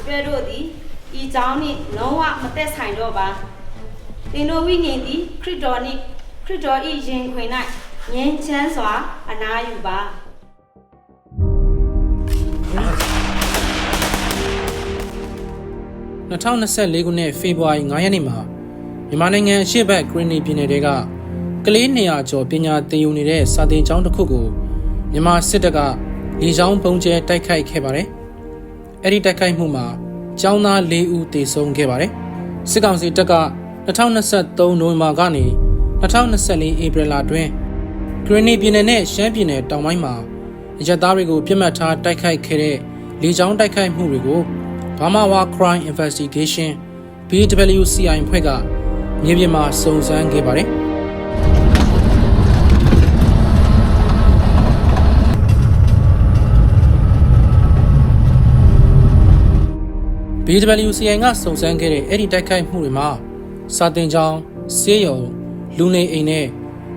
တပည့်တို့သည်ဤကျောင်းနှင့်လုံးဝမသက်ဆိုင်တော့ပါသင်တို့ဝိညာဉ်သည်ခရစ်တော်နှင့်ခရစ်တော်၏ရင်ခွင်၌ငြိမ်းချမ်းစွာအနားယူပါ2024ခုနှစ်ဖေဖော်ဝါရီ9ရက်နေ့မှာမြန်မာနိုင်ငံအရှေ့ဘက်ဂရင်းနီပြည်နယ်တွေကကလေး200ကျော်ပညာသင်ယူနေတဲ့စာသင်ကျောင်းတစ်ခုကိုမြန်မာစစ်တပ်ကလေကြောင်းပုံကျဲတိုက်ခိုက်ခဲ့ပါတယ်။ အဲ့ဒီတိုက်ခိုက်မှုမှာကျောင်းသား4ဦးသေဆုံးခဲ့ပါတယ်။စစ်ကောင်စီတပ်က2023နိုဝင်ဘာကနေ2024ဧပြီလအတွင်းဂရင်းနီပြည်နယ်နဲ့ရှမ်းပြည်နယ်တောင်ပိုင်းမှာအရက်သားတွေကိုပြစ်မှတ်ထားတိုက်ခိုက်ခဲ့တဲ့လေကြောင်းတိုက်ခိုက်မှုတွေကို Burma War Crime Investigation BWCI ဖွဲ့ကမြေပြင်မှာစုံစမ်းခဲ့ပါတယ်။ BWCI ကစုံစမ်းခဲ့တဲ့အဲ့ဒီတိုက်ခိုက်မှုတွေမှာစာတင်ကျောင်း၊ဆေးရုံ၊လူနေအိမ်နဲ့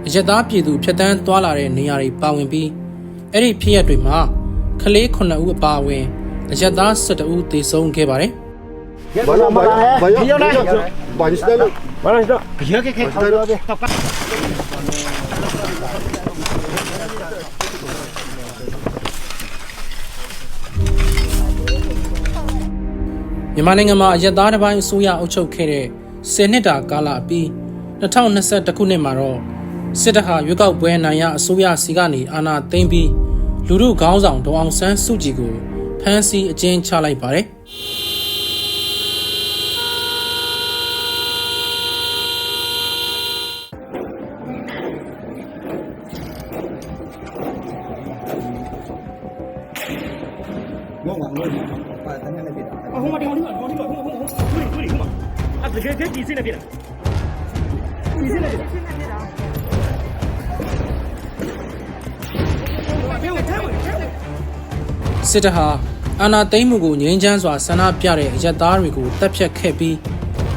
အရက်သားပြည်သူဖျက်ဆီးသွားလာတဲ့နေရာတွေပါဝင်ပြီးအဲ့ဒီဖြစ်ရပ်တွေမှာကလေး9ဦးအပါအဝင်အရက်သား12ဦးသေဆုံးခဲ့ပါတယ်။ Vaya, vaya, vaya, vaya, vaya, vaya, Bueno, esto, yo que que vaya. မြန်မာနိုင်ငံမှာအရက်သားတစ်ပိုင်းအစိုးရအုပ်ချုပ်ခဲ့တဲ့10နှစ်တာကာလအပြီး2021ခုနှစ်မှာတော့စစ်တပ်ဟာရွေးကောက်ပွဲနိုင်ရအစိုးရစီကနေအာဏာသိမ်းပြီးလူမှုခေါင်းဆောင်ဒေါအောင်ဆန်းစုကြည်ကိုဖမ်းဆီးအကျဉ်းချလိုက်ပါတယ်။ ငုံငုံငုံပါတန်းနဲ့ဖြစ်တာအဟိုမတင်ဟိုမတင်ဟိုမတင်ဟိုမတင်တွေ့တွေ့ဟိုမအတကယ်ကကြီးစင်းနေဖြစ်တာကြီးစင်းနေဖြစ်တာစစ်တဟာအာနာသိမ့်မှုကိုငြင်းချမ်းစွာဆန္ဒပြတဲ့အရက်သားတွေကိုတပ်ဖြတ်ခဲ့ပြီး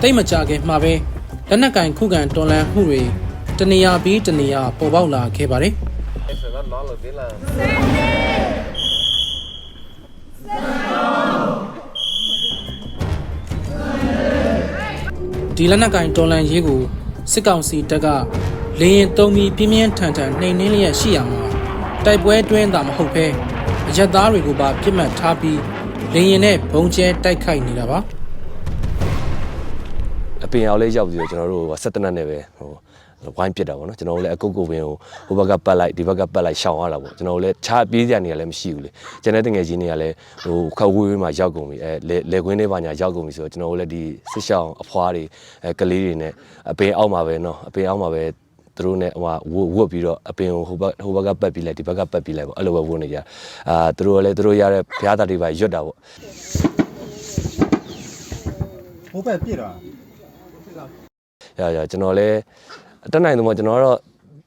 တိတ်မကြခင်မှာပဲလက်နက်ကင်ခုခံတော်လှန်မှုတွေတနေရာပြီးတနေရာပေါ်ပေါက်လာခဲ့ပါတယ် ဒီလက်နက်ကင်တော်လှန်ရေးကိုစစ်ကောင်စီတပ်ကလေရင်တုံးပြီးပြင်းပြင်းထန်ထန်နှိမ်နင်းလျက်ရှိရမှာတိုက်ပွဲတွင်းတာမဟုတ်ဘဲအရက်သားတွေကိုပါပြစ်မှတ်ထားပြီးလေရင်နဲ့ဘုံကျဲတိုက်ခိုက်နေတာပါအပင်အောင်လေးရောက်ပြီးတော့ကျွန်တော်တို့ဆက်တနတ်နဲ့ပဲဟို ဝိုင်းပစ်တာပေါ့နော်ကျွန်တော်တို့လည်းအကုတ်ကုတ်ပင်ကိုဟိုဘက်ကပတ်လိုက်ဒီဘက်ကပတ်လိုက်ရှောင်ရတာပေါ့ကျွန်တော်တို့လည်းခြားပြေးကြနေရလည်းမရှိဘူးလေကျန်တဲ့တငယ်ချင်းတွေကလည်းဟိုခက်ဝေးဝေးမှာရောက်ကုန်ပြီအဲလေလေကွင်းတွေပါညာရောက်ကုန်ပြီဆိုတော့ကျွန်တော်တို့လည်းဒီစစ်ရှောင်အဖွားတွေအဲကလေးတွေနဲ့အပင်အောက်မှာပဲနော်အပင်အောက်မှာပဲသူတို့နဲ့ဟိုဝဝတ်ပြီးတော့အပင်ကိုဟိုဘက်ဟိုဘက်ကပတ်ပြီးလိုက်ဒီဘက်ကပတ်ပြီးလိုက်ပေါ့အဲ့လိုပဲဝတ်နေကြအာသူတို့ကလည်းသူတို့ရတဲ့ဘုရားသားတွေပါရွတ်တာပေါ့ဟိုဘက်ပြစ်တာရရကျွန်တော်လည်းအ တက်နိုင်တော့ကျွန်တော်ကတော့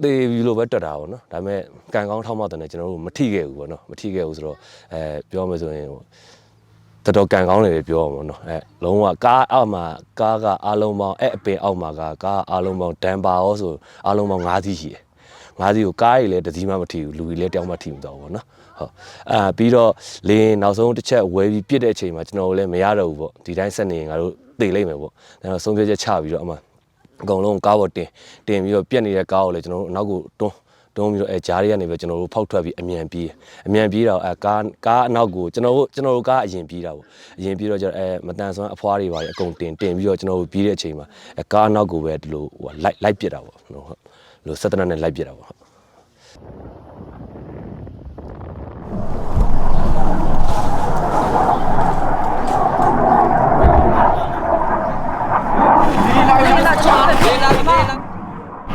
သေပြီလို့ပဲတွက်တာပေါ့နော်ဒါပေမဲ့ကံကောင်းထောက်မှတ်တယ်ကျွန်တော်တို့မထိခဲ့ဘူးပေါ့နော်မထိခဲ့ဘူးဆိုတော့အဲပြောမယ်ဆိုရင်ဟိုတော်တော်ကံကောင်းတယ်ပဲပြောရမှာနော်အဲလုံးဝကားအောက်မှာကားကအားလုံးပေါင်းအဲ့အပင်အောက်မှာကကားအားလုံးပေါင်းဒန်ပါရောဆိုအားလုံးပေါင်း5စီးရှိတယ်5စီးကိုကားကြီးလည်းတစ်စီးမှမထိဘူးလူကြီးလည်းတယောက်မှထိမသွားဘူးပေါ့နော်ဟုတ်အာပြီးတော့လင်းနောက်ဆုံးတစ်ချက်ဝဲပြီးပြစ်တဲ့အချိန်မှာကျွန်တော်တို့လည်းမရတော့ဘူးပေါ့ဒီတိုင်းဆက်နေရင်ငါတို့သေလိမ့်မယ်ပေါ့ဒါတော့ဆုံးဖြတ်ချက်ချပြီးတော့အမှ အကုန်လုံးကားပေါ်တင်တင်ပြီးတော့ပြက်နေတဲ့ကားကိုလည်းကျွန်တော်တို့အနောက်ကိုတွန်းတွန်းပြီးတော့အဲဂျားတွေကနေပဲကျွန်တော်တို့ဖောက်ထွက်ပြီးအမြန်ပြေးအမြန်ပြေးတော့အဲကားကားအနောက်ကိုကျွန်တော်တို့ကျွန်တော်တို့ကားအရင်ပြေးတာပေါ့အရင်ပြေးတော့ကျတော့အဲမတန်ဆွမ်းအဖွားတွေပါအကုန်တင်တင်ပြီးတော့ကျွန်တော်တို့ပြေးတဲ့အချိန်မှာအဲကားအနောက်ကိုပဲဒီလိုဟိုလိုက်လိုက်ပစ်တာပေါ့ဟုတ်ဟုတ်လို့စက်တနနဲ့လိုက်ပစ်တာပေါ့ဟုတ်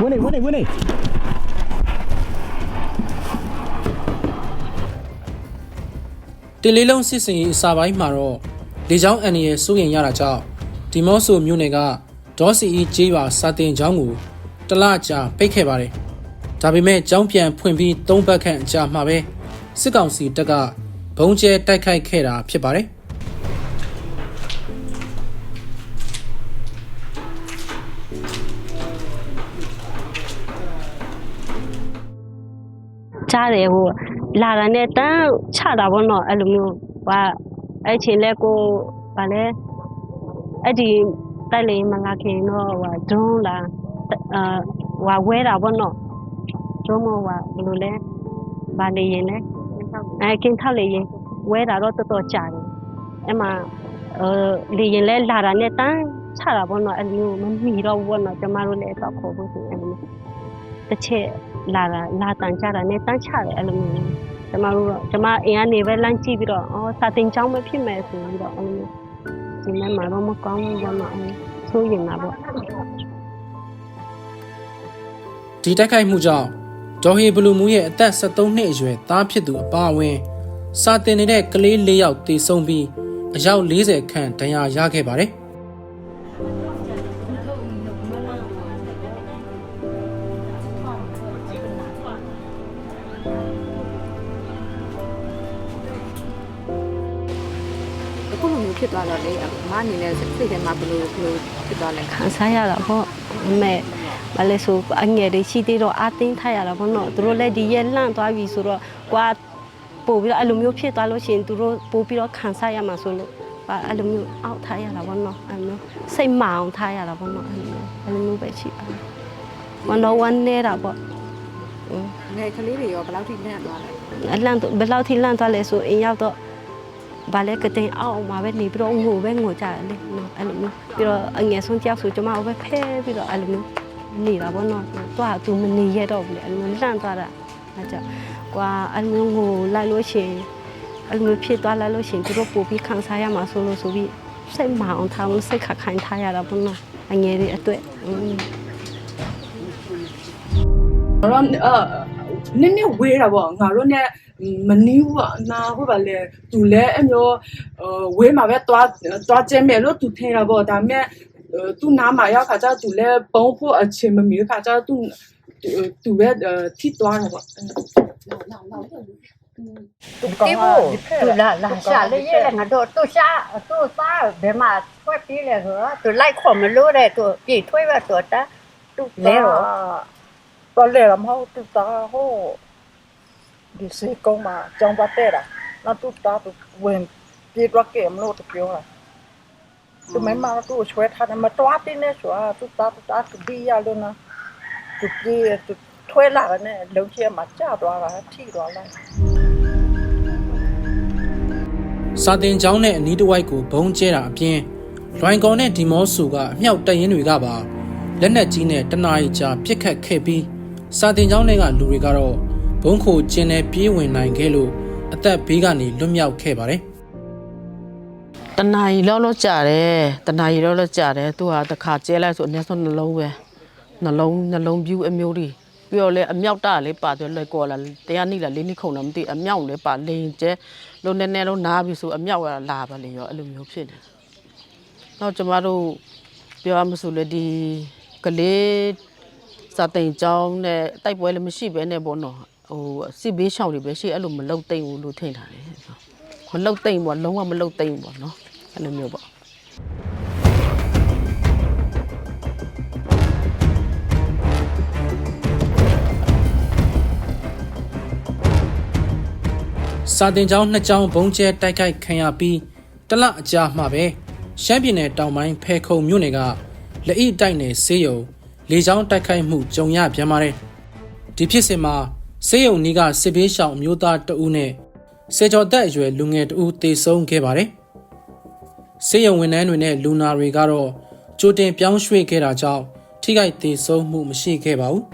ဝင်နေဝင်နေဝင်နေတလေးလုံးစစ်စင်ရေးအစာပိုင်းမှာတော့လေကြောင်းအန်ရီရဲ့စိုးရင်ရတာကြောင့်ဒီမော့ဆိုမြို့နယ်ကဒေါ်စီအီကျေးရွာစာတင်ကျောင်းကိုတလကြာပိတ်ခဲ့ပါတယ်။တဒါပေမဲ့ကြောင်းပြန်ဖွင့်ပြီး၃ဘက်ခန့်အကြာမှာပဲစစ်ကောင်စီတပ်ကဘုံကျဲတိုက်ခိုက်ခဲ့တာဖြစ်ပါတယ်။ ကြားတယ်ဟိုလာတာနဲ့တန်းချတာပေါ့နော်အဲ့လိုမျိုးဟာအဲ့ချိန်လဲကိုဗာလဲအဲ့ဒီတိုက်လေမလာခင်တော့ဟိုဒရုန်းလာအာဟိုဝဲတာပေါ့နော်ဒရုန်းမဟိုဘယ်လိုလဲဗာနေရင်လဲအဲကင်းထောက်လေရင်ဝဲတာတော့တော်တော်ကြာတယ်အဲ့မှာအဲလေရင်လဲလာတာနဲ့တန်းချတာပေါ့နော်အဲ့လိုမျိုးမမီတော့ဘူးပေါ့နော်ကျမတို့လည်းတော့ခေါ်ဖို့ဆိုအဲ့လိုမျိုးတစ်ချက် လာတာလာတန်ကြတာနဲ့တန်းချတယ်အဲ့လိုမျိုးကျမတို့တော့ကျမအိမ်ကနေပဲလမ်းကြည့်ပြီးတော့အော်စာတင်ကျောင်းပဲဖြစ်မယ်ဆိုပြီးတော့အဲ့လိုမျိုးဒီနေ့မှတော့မကောင်းဘူးပေါ့နော်အဲ့လိုဆိုရင်မှာပေါ့ဒီတိုက်ခိုက်မှုကြောင့်ဒေါ်ဟေဘလူမူရဲ့အသက်73နှစ်အရွယ်သားဖြစ်သူအပါအဝင်စာတင်နေတဲ့ကလေး၄ယောက်တေဆုံးပြီးအယောက်40ခန့်ဒဏ်ရာရခဲ့ပါတယ်။ ဖြစ်သွားတော့လေအမအနေနဲ့စိတ်ထဲမှာဘယ်လိုဘယ်လိုဖြစ်သွားလဲခခံစားရတာပေါ့အမေမလဲဆိုအငယ်တွေရှိသေးတော့အတင်းထားရတာပေါ့နော်သူတို့လည်းဒီရက်လန့်သွားပြီဆိုတော့ကွာပို့ပြီးတော့အဲ့လိုမျိုးဖြစ်သွားလို့ရှိရင်သူတို့ပို့ပြီးတော့ခံစားရမှာဆိုလို့ပါအဲ့လိုမျိုးအောက်ထားရတာပေါ့နော်အဲ့လိုမျိုးစိတ်မအောင်ထားရတာပေါ့နော်အဲ့လိုမျိုးအဲ့လိုမျိုးပဲရှိပါတယ်ဝန်တော့ဝန်နေတာပေါ့ငယ်ကလေးတွေရောဘယ်လောက်ထိလန့်သွားလဲအလန့်တော့ဘယ်လောက်ထိလန့်သွားလဲဆိုအင်ရောက်တော့ ဘာလဲကတဲ့အောက်မှာပဲနေပြီးတော့ငိုပဲငိုကြတယ်လေနော်အဲ့လိုမျိုးပြီးတော့အငယ်ဆုံးတယောက်ဆိုကျမကိုပဲဖဲပြီးတော့အဲ့လိုမျိုးနေတာပေါ့နော်တွားသူမနေရတော့ဘူးလေအဲ့လိုမျိုးလန့်သွားတာအဲ့ကြောင့်ကွာအဲ့လိုမျိုးငိုလိုက်လို့ရှိရင်အဲ့လိုမျိုးဖြစ်သွားလိုက်လို့ရှိရင်သူတို့ပို့ပြီးခံစားရမှာဆိုလို့ဆိုပြီးစိတ်မအောင်ထားလို့စိတ်ခတ်ခိုင်းထားရတာပေါ့နော်အငယ်တွေအတွက်อืม တော့အဲနည်းနည်းဝေးတာပေါ့ငါတို့ ਨੇ မနီးဘူးอ่ะနာဟုတ်ပါလေသူလည်းအမျိုးဝေးမှာပဲတွားတွားကျဲမယ်လို့သူထင်တာပေါ့ဒါပေမဲ့သူနားမှာရောက်ခါကျသူလည်းပုံဖို့အချိန်မမီခါကျသူသူပဲထိသွားတာပေါ့တိဘူးသူလာလာရှာလေးရဲငါတို့သူရှာသူသားဘယ်မှာထွက်ပြီးလဲဆိုတော့သူလိုက်ခေါ်မလို့တဲ့သူပြေထွေးပဲသူတာသူလဲတော့တော့လေမဟုတ်တူတာဟို ဒီစေကုန်းမှာကြောင်ပတ်တဲ့တာနောက်တူတာသူဝင်ပြေတော့ကဲမလို့တပြောတာသူမမတူချွဲထားတယ်မတော်တင်းနေဆိုတော့တူတာတူတာသူပြီးရလို့နော်သူပြေသူထွဲလာတယ်လုံချဲမှာကြာသွားတာထိသွားလိုက်စာတင်ကျောင်းနဲ့အနီးတစ်ဝိုက်ကိုဘုံကျဲတာအပြင်လွိုင်ကော်နဲ့ဒီမော့ဆူကအမြောက်တပ်ရင်းတွေကပါလက်နက်ကြီးနဲ့တနားရီကြာပစ်ခတ်ခဲ့ပြီးစာတင်ကျောင်းတွေကလူတွေကတော့ ဘုံခိုကျင်းနဲ့ပြေးဝင်နိုင်ခဲ့လို့အသက်ဘေးကနေလွတ်မြောက်ခဲ့ပါတယ်တနာရီလောက်လောက်ကြာတယ်တနာရီလောက်လောက်ကြာတယ်သူကတစ်ခါကျဲလိုက်ဆိုအနည်းဆုံးနှလုံးပဲနှလုံးနှလုံးပြူးအမျိုးတွေပြီးတော့လေအမြောက်တာလေးပါတယ်လေကော်လာတရားနိလာလေးနိခုံတော့မသိအမြောက်လည်းပါလိန်ကျဲလုံးနဲ့နဲ့လုံးနားပြီဆိုအမြောက်ကလာပါလေရောအဲ့လိုမျိုးဖြစ်နေတော့ကျမတို့ပြောရမဆိုလေဒီကလေးစာတိန်ကျောင်းနဲ့တိုက်ပွဲလည်းမရှိဘဲနဲ့ပေါ့နော် ဟိုစစ်ဘေးရှောင်တွေပဲရှိအဲ့လိုမလုံတိမ်ဘူးလို့ထင်တာလေမလုတ်သိမ့်ပေါ့လုံးဝမလုတ်သိမ့်ပေါ့နော်အဲ့လိုမျိုးပေါ့စာတင်ကျောင်းနှစ်ကျောင်းဘုံကျဲတိုက်ခိုက်ခံရပြီးတလအကြာမှပဲရှမ်းပြည်နယ်တောင်ပိုင်းဖဲခုံမြို့နယ်ကလက်အိတိုက်နယ်ဆေးရုံလေကြောင်းတိုက်ခိုက်မှုကြုံရပြန်ပါတယ်ဒီဖြစ်စဉ်မှာ ဆေးရုံနီးကစစ်ဘေးရှောင်အမျိုးသားတဦးနဲ့စေကျော်သက်အရွယ်လူငယ်တဦးတေဆုံးခဲ့ပါတယ်ဆေးရုံဝန်ထမ်းတွေနဲ့လူနာတွေကတော့ကြိုတင်ပြောင်းရွှေ့ခဲ့တာကြောင့်ထိခိုက်တေဆုံးမှုမရှိခဲ့ပါဘူး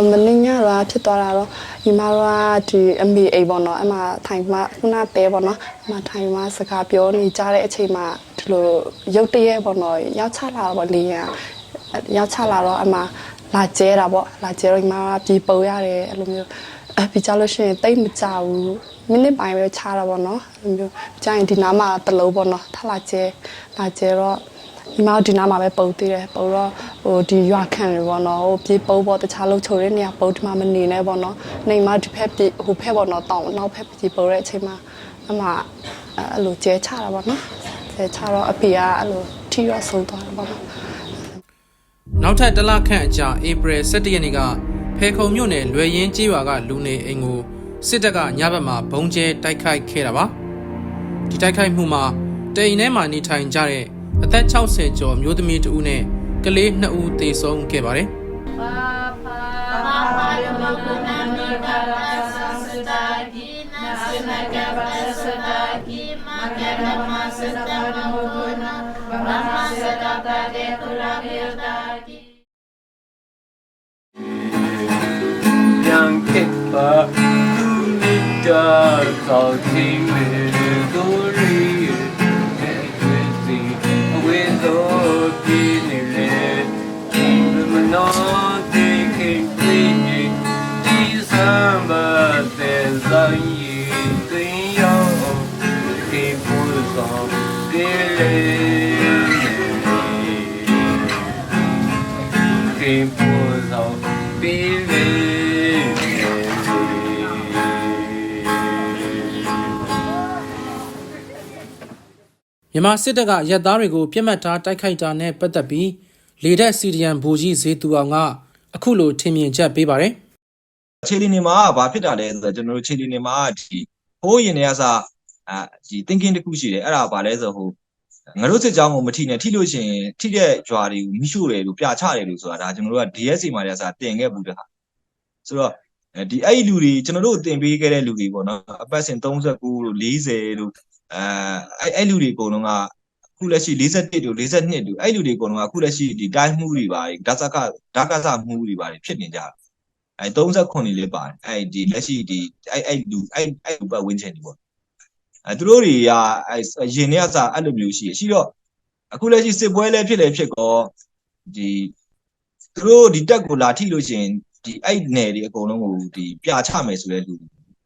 အမင်းညတော့ဖြစ်သွားတာတော့ညီမတို့ကဒီအမေအိမ်ပေါ့နော်အမှထိုင်မှခုနတဲပေါ့နော်အမှထိုင်မှစကားပြောနေကြတဲ့အချိန်မှာဒီလိုရုတ်တရက်ပေါ့နော်ရောက်ချလာတော့လေရရောက်ချလာတော့အမှလာကျဲတာပေါ့လာကျဲတော့ညီမကပြေပုံရတယ်အဲ့လိုမျိုးအပြီးကြလို့ရှိရင်တိတ်မကြဘူးမိနစ်ပိုင်းပဲချတာပေါ့နော်အဲ့လိုမျိုးကြာရင်ဒီနားမှာတလုံးပေါ့နော်ထလာကျဲလာကျဲတော့ ဒီမှာဒီနားမှာပဲပုံသေးတယ်ပုံတော့ဟိုဒီရွာခံတွေပေါ့နော်ဟိုပြေပုံပေါ့တခြားလုံးချိုတဲ့နေရာပုံဒီမှာမနေနဲ့ပေါ့နော်နေမှာဒီဖက်ပြေဟိုဖက်ပေါ့နော်တောင်းနောက်ဖက်ပြေပုံတဲ့အချိန်မှာအမအဲ့လိုကျဲချတာပေါ့နော်ကျဲချတော့အဖေကအဲ့လိုထီရဆုံးသွားတယ်ပေါ့နော်နောက်ထပ်တစ်လခန့်အကြာဧပြီ17ရက်နေ့ကဖဲခုံမြို့နယ်လွယ်ရင်ကျေးရွာကလူနေအိမ်ကိုစစ်တပ်ကညဘက်မှာဘုံကျဲတိုက်ခိုက်ခဲ့တာပါဒီတိုက်ခိုက်မှုမှာတအိမ်ထဲမှာနေထိုင်ကြတဲ့ အသက်60ကျော်မျိုးသမီးတဦးနဲ့ကလေး2ဦးသေဆုံးခဲ့ပါတယ် yang keppa kunita kau timir dori zor gelirler taking မြန်မာစစ်တပ်ကရက်သားတွေကိုပြစ်မှတ်ထားတိုက်ခိုက်တာနဲ့ပတ်သက်ပြီးလေတပ်စီဒီယန်ဘူကြီးဇေတူအောင်ကအခုလိုထင်မြင်ချက်ပေးပါတယ်ခြေလီနေမှာဘာဖြစ်တာလဲဆိုတော့ကျွန်တော်တို့ခြေလီနေမှာဒီဟိုးရင်တွေကစားအာဒီ thinking တစ်ခုရှိတယ်အဲ့ဒါဘာလဲဆိုဟိုငါတို့စစ်ကြောင်းကိုမထိနဲ့ထိလို့ရှိရင်ထိတဲ့ကြွာတွေကိုမိရှို့တယ်လို့ပြချတယ်လို့ဆိုတာဒါကျွန်တော်တို့က DSC မှာလည်းစားတင်ခဲ့ဘူးတဲ့ဟာဆိုတော့ဒီအဲ့ဒီလူတွေကျွန်တော်တို့တင်ပေးခဲ့တဲ့လူတွေပေါ့နော်အပတ်စဉ်39လို့40လို့ အဲအဲ့အဲ့လူတွေအကုန်လုံးကအခုလက်ရှိ41တို့42တို့အဲ့လူတွေအကုန်လုံးကအခုလက်ရှိဒီတိုင်းမှုတွေပါဓာတ်စကဓာတ်ကစမှုတွေပါဖြစ်နေကြတယ်အဲ39လေးပါတယ်အဲဒီလက်ရှိဒီအဲအဲလူအဲအဲလူပတ်ဝင်းချင်တွေပေါ့အဲသူတို့တွေကအဲရင်ထဲကစားအဲ့လိုမျိုးရှိရရှိတော့အခုလက်ရှိစစ်ပွဲလည်းဖြစ်လည်းဖြစ်ကောဒီသူတို့ဒီတက်ကိုလာထိလို့ရှိရင်ဒီအဲ့နယ်တွေအကုန်လုံးကိုဒီပြချမယ်ဆိုတဲ့လူ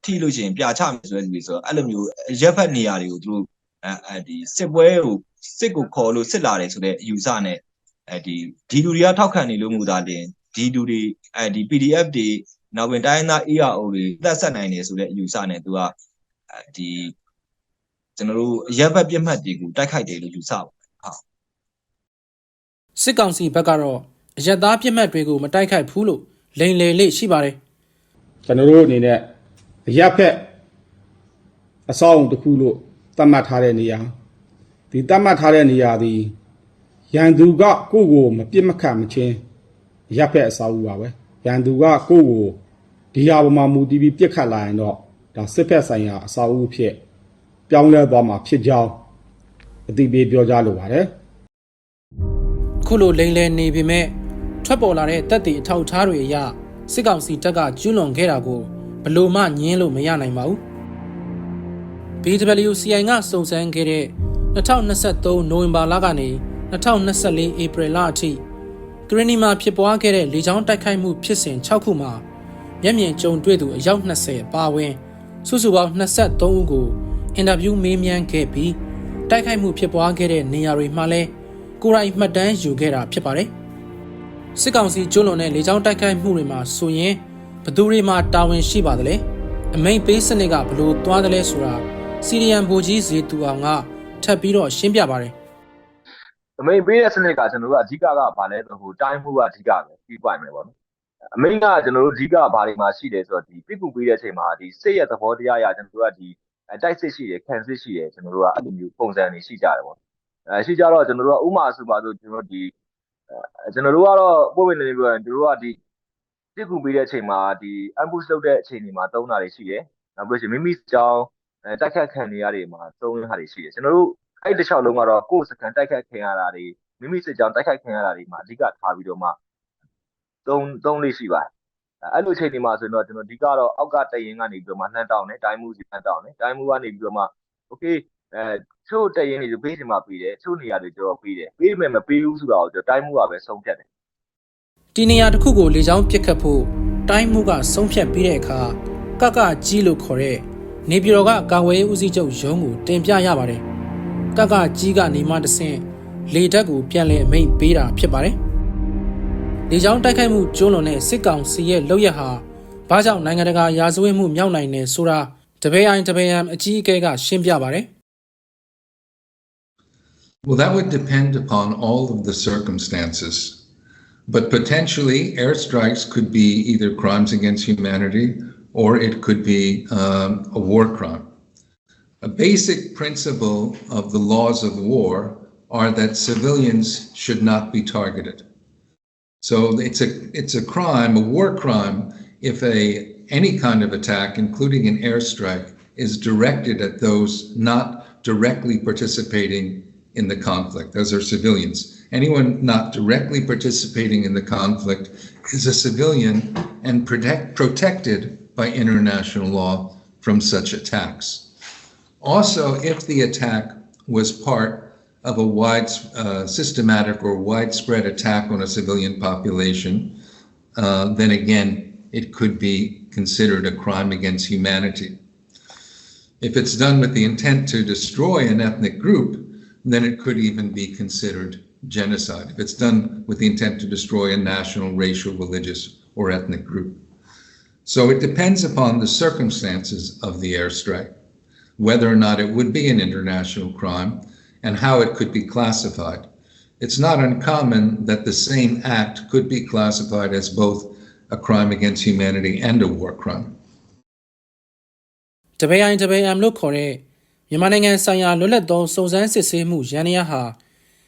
ထိလို့ရှိရင်ပြချမယ်ဆိုတဲ့လူတွေဆိုတော့အဲ့လိုမျိုးရက်ဖက်နေရာတွေကိုသူတို့အဲအဲဒီစစ်ပွဲကိုစစ်ကိုခေါ်လို့စစ်လာတယ်ဆိုတဲ့အယူဆနဲ့အဲဒီဒီလူတွေကထောက်ခံနေလို့မူသားတင်ဒီလူတွေအဲဒီ PDF တွေနောက်ဝင်တိုင်းသား ERO တွေသက်ဆက်နိုင်တယ်ဆိုတဲ့အယူဆနဲ့သူကဒီကျွန်တော်တို့ရက်ဘက်ပြစ်မှတ်တွေကိုတိုက်ခိုက်တယ်လို့ယူဆပါဟုတ်စစ်ကောင်စီဘက်ကတော့အရက်သားပြစ်မှတ်တွေကိုမတိုက်ခိုက်ဘူးလို့လိန်လေလေးရှိပါတယ်ကျွန်တော်တို့အနေနဲ့ အရက်ဖက်အဆောက်အုံတစ်ခုလို့သတ်မှတ်ထားတဲ့နေရာဒီသတ်မှတ်ထားတဲ့နေရာဒီရန်သူကကိုယ့်ကိုမပြစ်မခတ်မချင်းအရက်ဖက်အဆောက်အဦပါပဲရန်သူကကိုယ့်ကိုဒီဟာပေါ်မှာမူတည်ပြီးပြစ်ခတ်လာရင်တော့ဒါစစ်ဖက်ဆိုင်ရာအဆောက်အဦဖြစ်ပြောင်းလဲသွားမှာဖြစ်ကြောင်းအသိပေးပြောကြားလိုပါတယ်အခုလိုလိန်လေနေပေမဲ့ထွက်ပေါ်လာတဲ့တပ်တွေအထောက်အထားတွေအရစစ်ကောင်စီတပ်ကကျူးလွန်ခဲ့တာကို ဘယ်လို့မှညင်းလို့မရနိုင်ပါဘူး BWCI ကစုံစမ်းခဲ့တဲ့2023နိုဝင်ဘာလကနေ2024ဧပြီလအထိဂရနီမှာဖြစ်ပွားခဲ့တဲ့လေကြောင်းတိုက်ခိုက်မှုဖြစ်စဉ်6ခုမှာမျက်မြင်ကြုံတွေ့သူအယောက်20ပါဝင်စုစုပေါင်း23ဦးကိုအင်တာဗျူးမေးမြန်းခဲ့ပြီးတိုက်ခိုက်မှုဖြစ်ပွားခဲ့တဲ့နေရာတွေမှာလည်းကိုယ်တိုင်မှတ်တမ်းယူခဲ့တာဖြစ်ပါတယ်စစ်ကောင်စီကျွလွန်တဲ့လေကြောင်းတိုက်ခိုက်မှုတွေမှာဆိုရင် ဘယ်သူတွေမှာတာဝန်ရှိပါသလဲအမိန်ပေးစနစ်ကဘလို့သွားတယ်လဲဆိုတာစီရီယန်ဘူကြီးဇေတူအောင်ကထပ်ပြီးတော့ရှင်းပြပါတယ်အမိန်ပေးတဲ့စနစ်ကကျွန်တော်တို့ကအဓိကကဘာလဲဆိုဟိုတိုင်းမှုကအဓိကပဲပြီးပွိုင်မယ်ပေါ့နော်အမိန်ကကျွန်တော်တို့အဓိကဘာတွေမှာရှိတယ်ဆိုတော့ဒီပြစ်ကူပေးတဲ့အချိန်မှာဒီစိတ်ရဲ့သဘောတရားအရကျွန်တော်တို့ကဒီတိုက်စစ်ရှိတယ်ခံစစ်ရှိတယ်ကျွန်တော်တို့ကအဲ့လိုမျိုးပုံစံတွေရှိကြတယ်ပေါ့အဲရှိကြတော့ကျွန်တော်တို့ကဥမာဆိုပါဆိုကျွန်တော်တို့ဒီကျွန်တော်တို့ကတော့ပို့ဝင်နေပြီးတော့ကျွန်တော်တို့ကဒီ တစ်ကူပေးတဲ့အချိန်မှာဒီ ambush လုပ်တဲ့အချိန်ဒီမှာတုံးတာတွေရှိတယ်နောက်ပြီးရှင်မိမိကြောင်းအဲတိုက်ခတ်ခံနေရတွေမှာသုံးရတာတွေရှိတယ်ကျွန်တော်တို့အဲ့တစ်ချောက်လုံးကတော့ကိုယ်စကန်တိုက်ခတ်ခံရတာတွေမိမိစစ်ကြောင်းတိုက်ခတ်ခံရတာတွေမှာအဓိကထားပြီးတော့မှသုံးသုံးလေးရှိပါတယ်အဲ့လိုအချိန်ဒီမှာဆိုရင်တော့ကျွန်တော်ဒီကတော့အောက်ကတရင်ကနေပြီးတော့မှနှမ်းတောင်းတယ်တိုင်းမူစီနှမ်းတောင်းတယ်တိုင်းမူကနေပြီးတော့မှ okay အဲချို့တရင်တွေဘေးစီမှာပြီးတယ်ချို့နေရာတွေကျတော့ပြီးတယ်ပြီးမယ်မပြီးဘူးဆိုတာကိုကျတော့တိုင်းမူကပဲဆုံးဖြတ်တယ် ဒီနေရာတစ်ခုကိုလေကြောင်းပစ်ခတ်ဖို့တိုင်းမှုကဆုံးဖြတ်ပြီးတဲ့အခါကကကြီးလို့ခေါ်တဲ့နေပြည်တော်ကကာဝေးဦးစီးချုပ်ရုံးကိုတင်ပြရပါတယ်ကကကြီးကနေမှတဆင့်လေတပ်ကိုပြန်လည်အမိန့်ပေးတာဖြစ်ပါတယ်လေကြောင်းတိုက်ခိုက်မှုကျူးလွန်တဲ့စစ်ကောင်စီရဲ့လုပ်ရက်ဟာဘာကြောင့်နိုင်ငံတကာရာဇဝတ်မှုမြောက်နိုင်လဲဆိုတာတပည့်အိုင်တပည့်ယံအကြီးအကဲကရှင်းပြပါတယ် Well, that would depend upon all of the circumstances. But potentially, airstrikes could be either crimes against humanity or it could be um, a war crime. A basic principle of the laws of war are that civilians should not be targeted. So it's a it's a crime, a war crime, if a any kind of attack, including an airstrike, is directed at those not directly participating in the conflict. Those are civilians. Anyone not directly participating in the conflict is a civilian and protect, protected by international law from such attacks. Also, if the attack was part of a wide, uh, systematic or widespread attack on a civilian population, uh, then again, it could be considered a crime against humanity. If it's done with the intent to destroy an ethnic group, then it could even be considered genocide. If it's done with the intent to destroy a national, racial, religious, or ethnic group. So it depends upon the circumstances of the airstrike, whether or not it would be an international crime, and how it could be classified. It's not uncommon that the same act could be classified as both a crime against humanity and a war crime. တပည့်အိုင်တပည့်အမ်လို့ခေါ်တဲ့မြန်မာနိုင်ငံဆိုင်ရာလွတ်လပ်သောစုံစမ်းစစ်ဆေးမှုရန်ရဟာ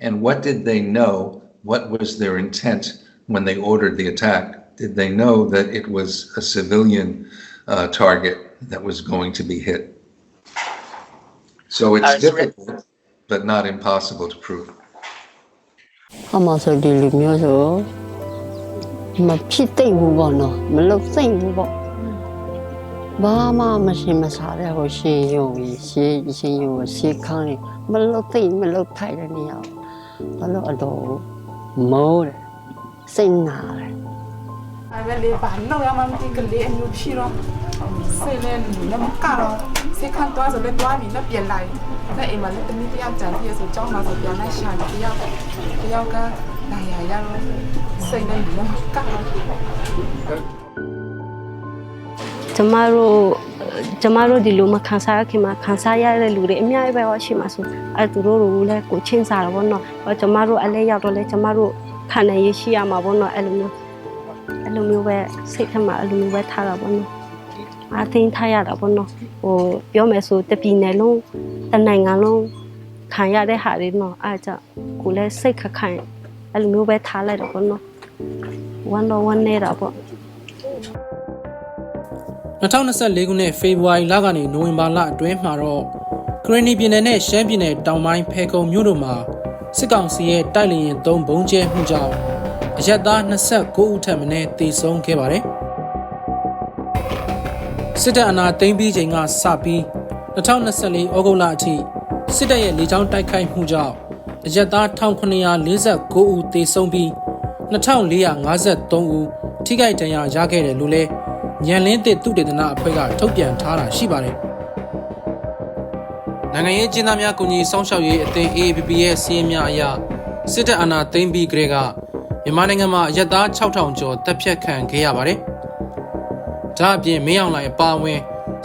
and what did they know? What was their intent when they ordered the attack? Did they know that it was a civilian uh, target that was going to be hit? So it's difficult, but not impossible to prove. အမဆိုဒီလူမျိုးဆိုမဖြစ်သိမ့်ဘူးပေါ့နော်မလုံသိမ့်ဘူးပေါ့ဘာမှမရှိမစားတဲ့ဟိုရှင်ယုံကြီးရှင်ရှင်ယုံကိုရှေးခန်းလေးမလုံသိမ့်မလုံထိုက်တဲ့နေရာ ဘာလို့အတော်မိုးတယ်စိတ်နာတယ်အဲ့ဒါလေးဘာလို့ရမှမသိကလေးအမျိုးရှိတော့ဆေးလဲလူလည်းမကတော့ဆေးခန့်တော့ဆိုလည်းတွားပြီးတော့ပြန်လိုက်တဲ့အိမ်မှာလည်းတမီးတယောက်ကြံပြည့်ဆိုကြောင်းလာဆိုပြန်လိုက်ရှာတယ်တယောက်တယောက်ကနိုင်ရရတော့စိတ်နဲ့လူလည်းမကတော့ ကျမတို့ကျမတို့ဒီလိုမခံစားရခင်မှာခံစားရတဲ့လူတွေအများကြီးပဲဟောရှိမှာဆိုအဲသူတို့တို့လည်းကိုချင်းစားတာပေါ့နော်ဟောကျမတို့အလဲရောက်တော့လဲကျမတို့ခံနိုင်ရရှိရမှာပေါ့နော်အဲ့လိုမျိုးအဲ့လိုမျိုးပဲစိတ်ထဲမှာအဲ့လိုမျိုးပဲထားတာပေါ့နော်အသိမ်းထားရတာပေါ့နော်ဟိုပြောမယ်ဆိုတပြည်နယ်လုံးတနိုင်ငံလုံးခံရတဲ့ဟာတွေနော်အားကြောင့်ကိုလည်းစိတ်ခက်ခိုင်အဲ့လိုမျိုးပဲထားလိုက်တော့ပေါ့နော်ဝမ်းတော့ဝမ်းနေတာပေါ့ 2024ခုနှစ်ဖေဖော်ဝါရီလကနေနိုဝင်ဘာလအတွင်းမှာတော့ကရင်နီပြည်နယ်နဲ့ရှမ်းပြည်နယ်တောင်ပိုင်းဖဲခုံမြို့တို့မှာစစ်ကောင်စီရဲ့တိုက်လေရင်သုံးဘုံကျဲမှုကြောင့်အရက်သား29ဦးထပ်မံတေဆုံးခဲ့ပါတယ်စစ်တပ်အာဏာသိမ်းပြီးချိန်ကစပြီး2024ဩဂုတ်လအထိစစ်တပ်ရဲ့လေကြောင်းတိုက်ခိုက်မှုကြောင့်အရက်သား1949ဦးသေဆုံးပြီး2453ဦးထိခိုက်ဒဏ်ရာရခဲ့တယ်လို့လည်း ညံလင်းသစ်သုတေသနအဖွဲ့ကထုတ်ပြန်ထားတာရှိပါတယ်။နိုင်ငံရေးကျင်းသားများကူညီစောင့်ရှောက်ရေးအသင်း AAPP ရဲ့စီးရင်များအရစစ်တပ်အာဏာသိမ်းပြီးကတည်းကမြန်မာနိုင်ငံမှာအရက်သား6000ကျော်တပ်ဖြတ်ခံခဲ့ရပါတယ်။ဒါအပြင်မင်းအောင်လှိုင်အပါအဝင်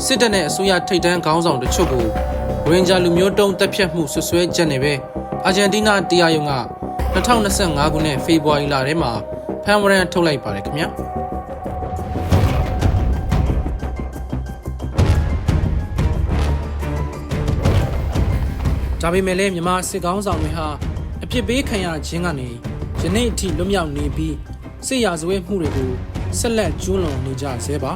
စစ်တပ်နဲ့အစိုးရထိပ်တန်းခေါင်းဆောင်တချို့ကိုဝင်ဂျာလူမျိုးတုံးတပ်ဖြတ်မှုဆွဆွဲချက်နေပဲအာဂျင်တီးနားတရားရုံးက2025ခုနှစ်ဖေဖော်ဝါရီလထဲမှာဖမ်းဝရမ်းထုတ်လိုက်ပါတယ်ခင်ဗျာ။ ဒါပေမဲ့လည်းမြန်မာစစ်ကောင်းဆောင်တွေဟာအပြစ်ပေးခံရခြင်းကနေယနေ့အထိလွတ်မြောက်နေပြီးစစ်ရာဇဝဲမှုတွေကိုဆက်လက်ကျူးလွန်နေကြဆဲပါ